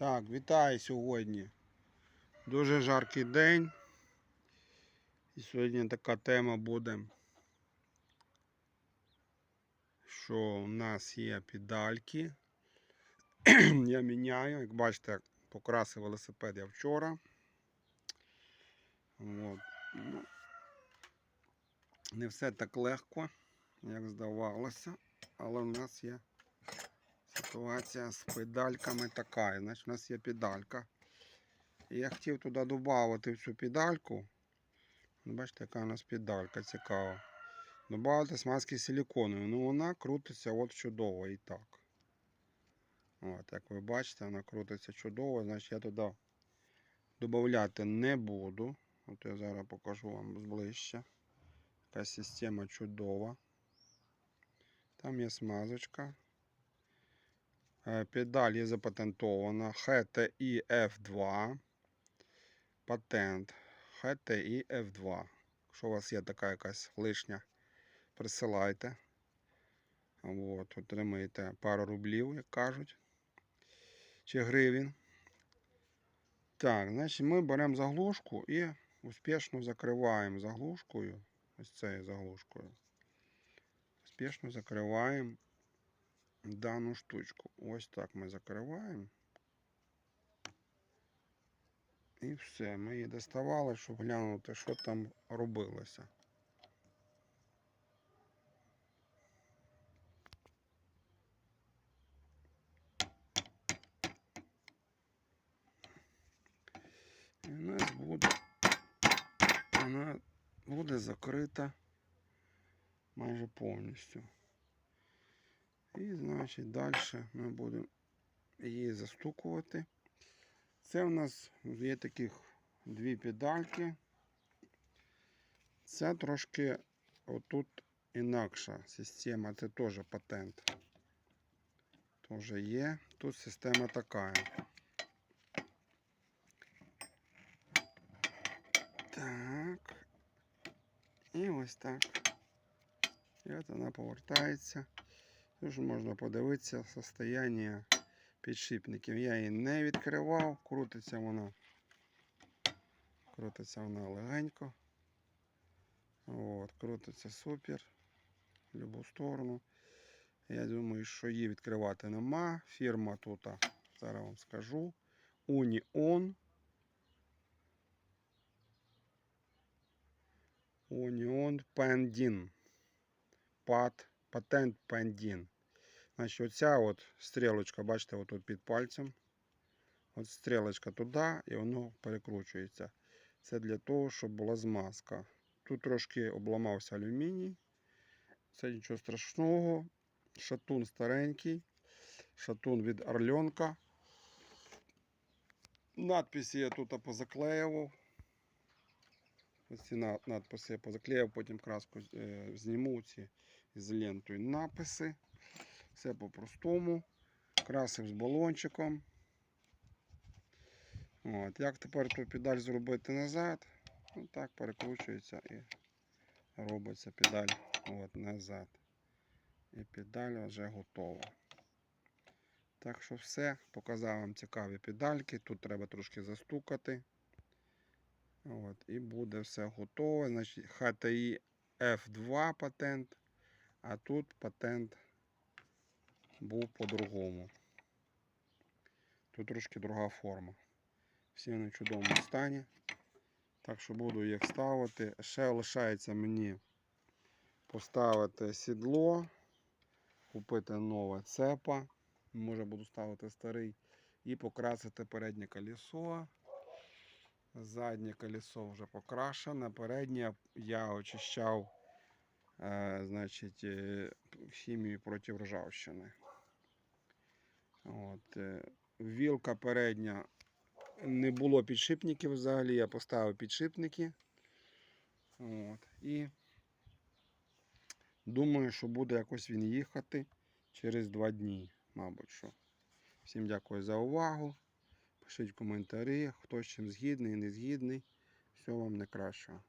Так, вітаю сьогодні. Дуже жаркий день. І сьогодні така тема буде, що у нас є педальки. я міняю, як бачите, покрасив велосипед я вчора. От. Ну, не все так легко, як здавалося, але в нас є ситуація з педальками така. Значить, у нас є педалька. Я хотів туди додати цю педальку. Ну, Бачите, яка у нас педалька цікава. Добавити смазки силіконової. Ну вона крутиться от чудово і так. От, як ви бачите, вона крутиться чудово. Значить я туди додати не буду. От я зараз покажу вам зближче. Така система чудова. Там є смазочка. Е, Педаль є запатентована HTI F2. Патент HTI F2. Якщо у вас є така якась лишня, присилайте. От, отримаєте пару рублів, як кажуть. Чи гривень. Так, значить ми беремо заглушку і успішно закриваємо заглушкою. Ось цією заглушкою. Успішно закриваємо дану штучку. Ось так ми закриваємо. І все, ми її доставали, щоб глянути, що там робилося. І у нас буде, вона буде закрита майже повністю. І, значить, далі ми будемо її застукувати. Це у нас є таких дві педальки. Це трошки отут інакша система, це теж патент. Теж є. Тут система така. Так. І ось так. І от вона повертається. Тут ж можна подивитися состояння підшипників. Я її не відкривав, крутиться вона. Крутиться вона легенько. От, крутиться супер. В любу сторону. Я думаю, що її відкривати нема. Фірма тут, зараз вам скажу. Union. Union Pendin. Пат, патент Pendin. Значить, оця от стрілочка, бачите, отут під пальцем. От стрілочка туди і воно перекручується. Це для того, щоб була змазка. Тут трошки обламався алюміній. Це нічого страшного. Шатун старенький. Шатун від Орленка. Надписи я тут позаклеював. Ось ці надписи я позаклеїв, потім краску е, зніму ці з лентою написи. Все по-простому. Красив з балончиком. От. Як тепер ту педаль зробити назад? Ну так перекручується і робиться педаль от, назад. І педаль вже готова. Так що все, показав вам цікаві педальки. Тут треба трошки застукати. От, і буде все готове. Значить, HTI F2 патент, а тут патент був по-другому. Тут трошки друга форма. Всі вони в чудовому стані. Так що буду їх ставити. Ще лишається мені поставити сідло, купити нове цепа. Може буду ставити старий. І покрасити переднє колесо. Заднє колесо вже покрашене. Переднє я очищав значить, е, хімію проти ржавчини. От, е, вілка передня не було підшипників взагалі, я поставив підшипники. От, і думаю, що буде якось він їхати через два дні, мабуть. що. Всім дякую за увагу. Пишіть коментарі, хто з чим згідний, не згідний. Всього вам найкращого.